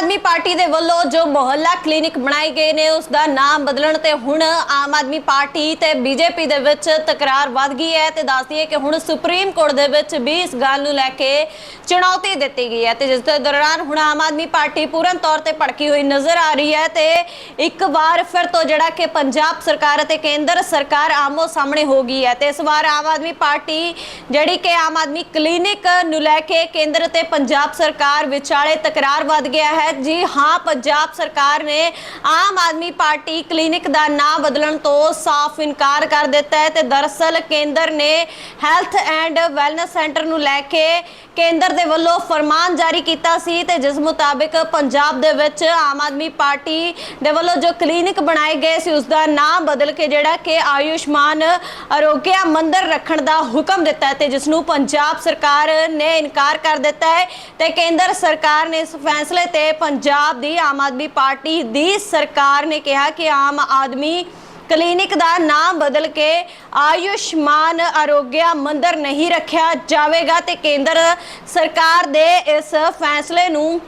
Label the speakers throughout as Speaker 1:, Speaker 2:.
Speaker 1: ਆਦਮੀ party ਦੇ ਵੱਲੋਂ ਜੋ ਮੁਹੱਲਾ ਕਲੀਨਿਕ ਬਣਾਏ ਗਏ ਨੇ, ਉਸ ਦਾ ਨਾਮ ਬਦਲਣ ਤੇ ਹੁਣ ਆਮ ਆਦਮੀ ਪਾਰਟੀ ਤੇ ਬੀਜੇਪੀ ਦੇ ਵਿੱਚ ਤਕਰਾਰ ਵੱਧ ਗਈ ਹੈ ਤੇ ਦੱਸਦੀ ਹੈ ਕਿ ਹੁਣ ਸੁਪਰੀਮ ਕੋਰਟ ਦੇ ਵਿੱਚ ਵੀ ਇਸ ਗੱਲ ਨੂੰ ਲੈ ਕੇ ਚੁਣੌਤੀ ਦਿੱਤੀ ਗਈ ਹੈ ਤੇ ਜਿਸ ਦੇ ਦੌਰਾਨ ਹੁਣ ਆਮ ਆਦਮੀ ਪਾਰਟੀ ਪੂਰਨ ਤੌਰ ਤੇ ਭੜਕੀ ਹੋਈ ਨਜ਼ਰ ਆ ਰਹੀ ਹੈ ਤੇ ਇੱਕ ਵਾਰ ਫਿਰ ਤੋਂ ਜਿਹੜਾ ਕਿ ਪੰਜਾਬ ਸਰਕਾਰ ਅਤੇ ਕੇਂਦਰ ਸਰਕਾਰ ਆਮੋ ਸਾਹਮਣੇ ਹੋ ਗਈ ਹੈ ਤੇ ਇਸ ਵਾਰ ਆਮ ਆਦਮੀ ਪਾਰਟੀ ਜਿਹੜੀ ਕਿ ਆਮ ਆਦਮੀ ਕਲੀਨਿਕ ਨੂੰ ਲੈ ਕੇ ਕੇਂਦਰ ਤੇ ਪੰਜਾਬ ਸਰਕਾਰ ਵਿਚਾਲੇ ਤਕਰਾਰ ਵੱਧ ਗਿਆ ਹੈ ਜੀ, ਹਾਂ, ਪੰਜਾਬ ਸਰਕਾਰ ਨੇ ਆਮ ਆਦਮੀ ਪਾਰਟੀ ਕਲੀਨਿਕ ਦਾ ਨਾਂ ਬਦਲਣ ਤੋਂ ਸਾਫ਼ ਇਨਕਾਰ ਕਰ ਦਿੱਤਾ ਹੈ ਤੇ ਦਰਅਸਲ ਕੇਂਦਰ ਨੇ ਹੈਲਥ ਐਂਡ ਵੈਲਨੈਸ ਸੈਂਟਰ ਨੂੰ ਲੈ ਕੇ ਕੇਂਦਰ ਦੇ ਵੱਲੋਂ ਫਰਮਾਨ ਜਾਰੀ ਕੀਤਾ ਸੀ ਤੇ ਜਿਸ ਮੁਤਾਬਿਕ ਪੰਜਾਬ ਦੇ ਵਿੱਚ ਆਮ ਆਦਮੀ ਪਾਰਟੀ ਦੇ ਵੱਲੋਂ ਜੋ ਕਲੀਨਿਕ ਬਣਾਏ ਗਏ ਸੀ, ਉਸ ਦਾ ਨਾਮ ਬਦਲ ਕੇ ਜਿਹੜਾ ਕਿ ਆਯੁਸ਼ਮਾਨ ਅਰੋਗਿਆ ਮੰਦਰ ਰੱਖਣ ਦਾ ਹੁਕਮ ਦਿੱਤਾ ਹੈ ਤੇ ਜਿਸ ਨੂੰ ਪੰਜਾਬ ਸਰਕਾਰ ਨੇ ਇਨਕਾਰ ਕਰ ਦਿੱਤਾ ਹੈ ਤੇ ਕੇਂਦਰ ਸਰਕਾਰ ਨੇ ਇਸ ਫੈਸਲੇ ਤੇ ਪੰਜਾਬ ਦੀ ਆਮ ਆਦਮੀ ਪਾਰਟੀ ਦੀ ਸਰਕਾਰ ਨੇ ਕਿਹਾ ਕਿ ਆਮ ਆਦਮੀ ਕਲੀਨਿਕ ਦਾ ਨਾਮ ਬਦਲ ਕੇ ਆਯੁਸ਼ਮਾਨ ਆਰੋਗਿਆ ਮੰਦਰ ਨਹੀਂ ਰੱਖਿਆ ਜਾਵੇਗਾ ਤੇ ਕੇਂਦਰ ਸਰਕਾਰ ਦੇ ਇਸ ਫੈਸਲੇ ਨੂੰ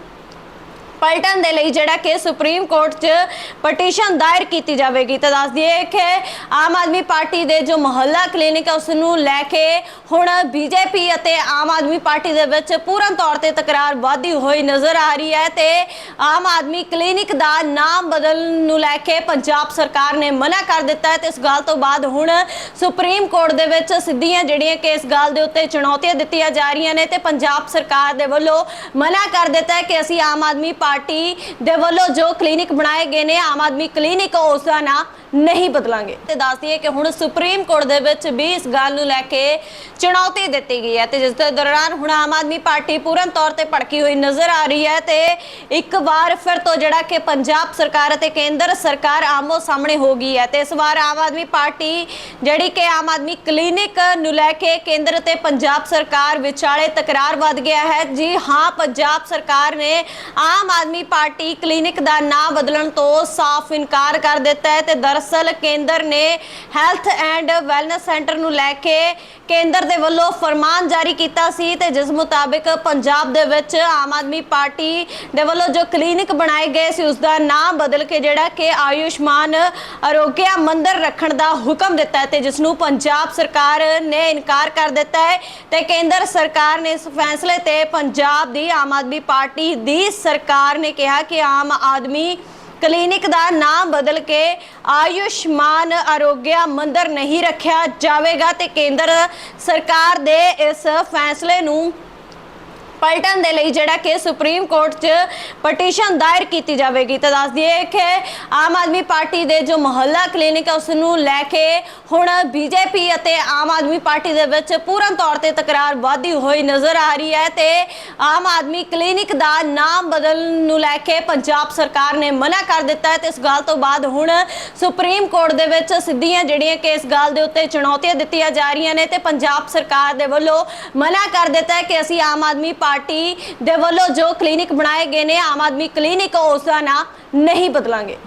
Speaker 1: ਪਲਟਣ ਦੇ ਲਈ ਜਿਹੜਾ ਕਿ ਸੁਪਰੀਮ ਕੋਰਟ 'ਚ ਪਟੀਸ਼ਨ ਦਾਇਰ ਕੀਤੀ ਜਾਵੇਗੀ। ਤਾਂ ਦੱਸ ਦਈਏ ਕਿ ਆਮ ਆਦਮੀ ਪਾਰਟੀ ਦੇ ਜੋ ਮੁਹੱਲਾ ਕਲੀਨਿਕ ਹੈ ਉਸ ਨੂੰ ਲੈ ਕੇ ਹੁਣ ਬੀਜੇਪੀ ਅਤੇ ਆਮ ਆਦਮੀ ਪਾਰਟੀ ਦੇ ਵਿੱਚ ਪੂਰਨ ਤੌਰ ਤੇ ਤਕਰਾਰ ਵਧਦੀ ਹੋਈ ਨਜ਼ਰ ਆ ਰਹੀ ਹੈ ਤੇ ਆਮ ਆਦਮੀ ਕਲੀਨਿਕ ਦਾ ਨਾਮ ਬਦਲਣ ਨੂੰ ਲੈ ਕੇ ਪੰਜਾਬ ਸਰਕਾਰ ਨੇ ਮਨਾ ਕਰ ਦਿੱਤਾ ਹੈ ਤੇ ਇਸ ਗੱਲ ਤੋਂ ਬਾਅਦ ਹੁਣ ਸੁਪਰੀਮ ਕੋਰਟ ਦੇ ਵਿੱਚ ਸਿੱਧੀਆਂ ਜਿਹੜੀਆਂ ਕਿ ਇਸ ਗੱਲ ਦੇ ਉੱਤੇ ਚੁਣੌਤੀਆਂ ਦਿੱਤੀਆਂ ਜਾ ਰਹੀਆਂ ਨੇ ਤੇ ਪੰਜਾਬ ਸਰਕਾਰ ਦੇ ਵੱਲੋਂ ਮਨਾ ਕਰ ਦਿੱਤਾ ਹੈ ਕਿ ਅਸੀਂ ਆਮ ਆਦਮੀ ਪਾਰਟੀ ਦੇ ਵੱਲੋਂ ਜੋ ਕਲੀਨਿਕ ਬਣਾਏ ਗਏ ਨੇ ਆਮ ਆਦਮੀ ਕਲੀਨਿਕ ਉਸ ਦਾ ਨਾਂ ਨਹੀਂ ਬਦਲਾਂਗੇ। ਤੇ ਦੱਸ ਦਈਏ ਕਿ ਹੁਣ ਸੁਪਰੀਮ ਕੋਰਟ ਦੇ ਵਿੱਚ ਵੀ ਇਸ ਗੱਲ ਨੂੰ ਲੈ ਕੇ ਚੁਣੌਤੀ ਦਿੱਤੀ ਗਈ ਹੈ ਤੇ ਜਿਸ ਦੇ ਦੌਰਾਨ ਹੁਣ ਆਮ ਆਦਮੀ ਪਾਰਟੀ ਪੂਰਨ ਤੌਰ ਤੇ ਭੜਕੀ ਹੋਈ ਨਜ਼ਰ ਆ ਰਹੀ ਹੈ ਤੇ ਇੱਕ ਵਾਰ ਫਿਰ ਤੋਂ ਜਿਹੜਾ ਕਿ ਪੰਜਾਬ ਸਰਕਾਰ ਅਤੇ ਕੇਂਦਰ ਸਰਕਾਰ ਆਮੋ ਸਾਹਮਣੇ ਹੋ ਗਈ ਹੈ ਤੇ ਇਸ ਵਾਰ ਆਮ ਆਦਮੀ ਪਾਰਟੀ ਜਿਹੜੀ ਕਿ ਆਮ ਆਦਮੀ ਕਲੀਨਿਕ ਨੂੰ ਲੈ ਕੇ ਕੇਂਦਰ ਤੇ ਪੰਜਾਬ ਸਰਕਾਰ ਵਿਚਾਲੇ ਤਕਰਾਰ ਵੱਧ ਗਿਆ ਹੈ। ਜੀ ਹਾਂ, ਪੰਜਾਬ ਸਰਕਾਰ ਨੇ ਆਮ ਆਦਮੀ ਪਾਰਟੀ ਕਲੀਨਿਕ ਦਾ ਨਾਮ ਬਦਲਣ ਤੋਂ ਸਾਫ਼ ਇਨਕਾਰ ਕਰ ਦਿੱਤਾ ਹੈ ਤੇ ਦਰਅਸਲ ਕੇਂਦਰ ਨੇ ਹੈਲਥ ਐਂਡ ਵੈਲਨੈਸ ਸੈਂਟਰ ਨੂੰ ਲੈ ਕੇ ਕੇਂਦਰ ਦੇ ਵੱਲੋਂ ਫਰਮਾਨ ਜਾਰੀ ਕੀਤਾ ਸੀ ਤੇ ਜਿਸ ਮੁਤਾਬਿਕ ਪੰਜਾਬ ਦੇ ਵਿੱਚ ਆਮ ਆਦਮੀ ਪਾਰਟੀ ਦੇ ਵੱਲੋਂ ਜੋ ਕਲੀਨਿਕ ਬਣਾਏ ਗਏ ਸੀ, ਉਸ ਦਾ ਨਾਮ ਬਦਲ ਕੇ ਜਿਹੜਾ ਕਿ ਆਯੁਸ਼ਮਾਨ ਅਰੋਗਿਆ ਮੰਦਰ ਰੱਖਣ ਦਾ ਹੁਕਮ ਦਿੱਤਾ ਤੇ ਜਿਸ ਨੂੰ ਪੰਜਾਬ ਸਰਕਾਰ ਨੇ ਇਨਕਾਰ ਕਰ ਦਿੱਤਾ ਹੈ ਤੇ ਕੇਂਦਰ ਸਰਕਾਰ ਨੇ ਇਸ ਫੈਸਲੇ ਤੇ ਪੰਜਾਬ ਦੀ ਆਮ ਆਦਮੀ ਪਾਰਟੀ ਦੀ ਸਰਕਾਰ ਨੇ ਕਿਹਾ ਕਿ ਆਮ ਆਦਮੀ ਕਲੀਨਿਕ ਦਾ ਨਾਮ ਬਦਲ ਕੇ ਆਯੁਸ਼ਮਾਨ ਆਰੋਗਿਆ ਮੰਦਰ ਨਹੀਂ ਰੱਖਿਆ ਜਾਵੇਗਾ ਤੇ ਕੇਂਦਰ ਸਰਕਾਰ ਦੇ ਇਸ ਫੈਸਲੇ ਨੂੰ ਪਲਟਣ ਦੇ ਲਈ ਜਿਹੜਾ ਕਿ ਸੁਪਰੀਮ ਕੋਰਟ 'ਚ ਪਟੀਸ਼ਨ ਦਾਇਰ ਕੀਤੀ ਜਾਵੇਗੀ। ਤਾਂ ਦੱਸ ਦਈਏ ਕਿ ਆਮ ਆਦਮੀ ਪਾਰਟੀ ਦੇ ਜੋ ਮੁਹੱਲਾ ਕਲੀਨਿਕ ਹੈ ਉਸ ਨੂੰ ਲੈ ਕੇ ਹੁਣ ਬੀਜੇਪੀ ਅਤੇ ਆਮ ਆਦਮੀ ਪਾਰਟੀ ਦੇ ਵਿੱਚ ਪੂਰਨ ਤੌਰ ਤੇ ਤਕਰਾਰ ਵਧਦੀ ਹੋਈ ਨਜ਼ਰ ਆ ਰਹੀ ਹੈ ਤੇ ਆਮ ਆਦਮੀ ਕਲੀਨਿਕ ਦਾ ਨਾਮ ਬਦਲਣ ਨੂੰ ਲੈ ਕੇ ਪੰਜਾਬ ਸਰਕਾਰ ਨੇ ਮਨਾ ਕਰ ਦਿੱਤਾ ਹੈ ਤੇ ਇਸ ਗੱਲ ਤੋਂ ਬਾਅਦ ਹੁਣ ਸੁਪਰੀਮ ਕੋਰਟ ਦੇ ਵਿੱਚ ਸਿੱਧੀਆਂ ਜਿਹੜੀਆਂ ਕਿ ਇਸ ਗੱਲ ਦੇ ਉੱਤੇ ਚੁਣੌਤੀਆਂ ਦਿੱਤੀਆਂ ਜਾ ਰਹੀਆਂ ਨੇ ਤੇ ਪੰਜਾਬ ਸਰਕਾਰ ਦੇ ਵੱਲੋਂ ਮਨਾ ਕਰ ਦਿੱਤਾ ਹੈ ਕਿ ਅਸੀਂ ਆਮ ਆਦਮੀ ਪਾਰਟੀ ਦੇ ਵੱਲੋਂ ਜੋ ਕਲੀਨਿਕ ਬਣਾਏ ਗਏ ਨੇ ਆਮ ਆਦਮੀ ਕਲੀਨਿਕ ਉਸ ਦਾ ਨਾਂ ਨਹੀਂ ਬਦਲਾਂਗੇ।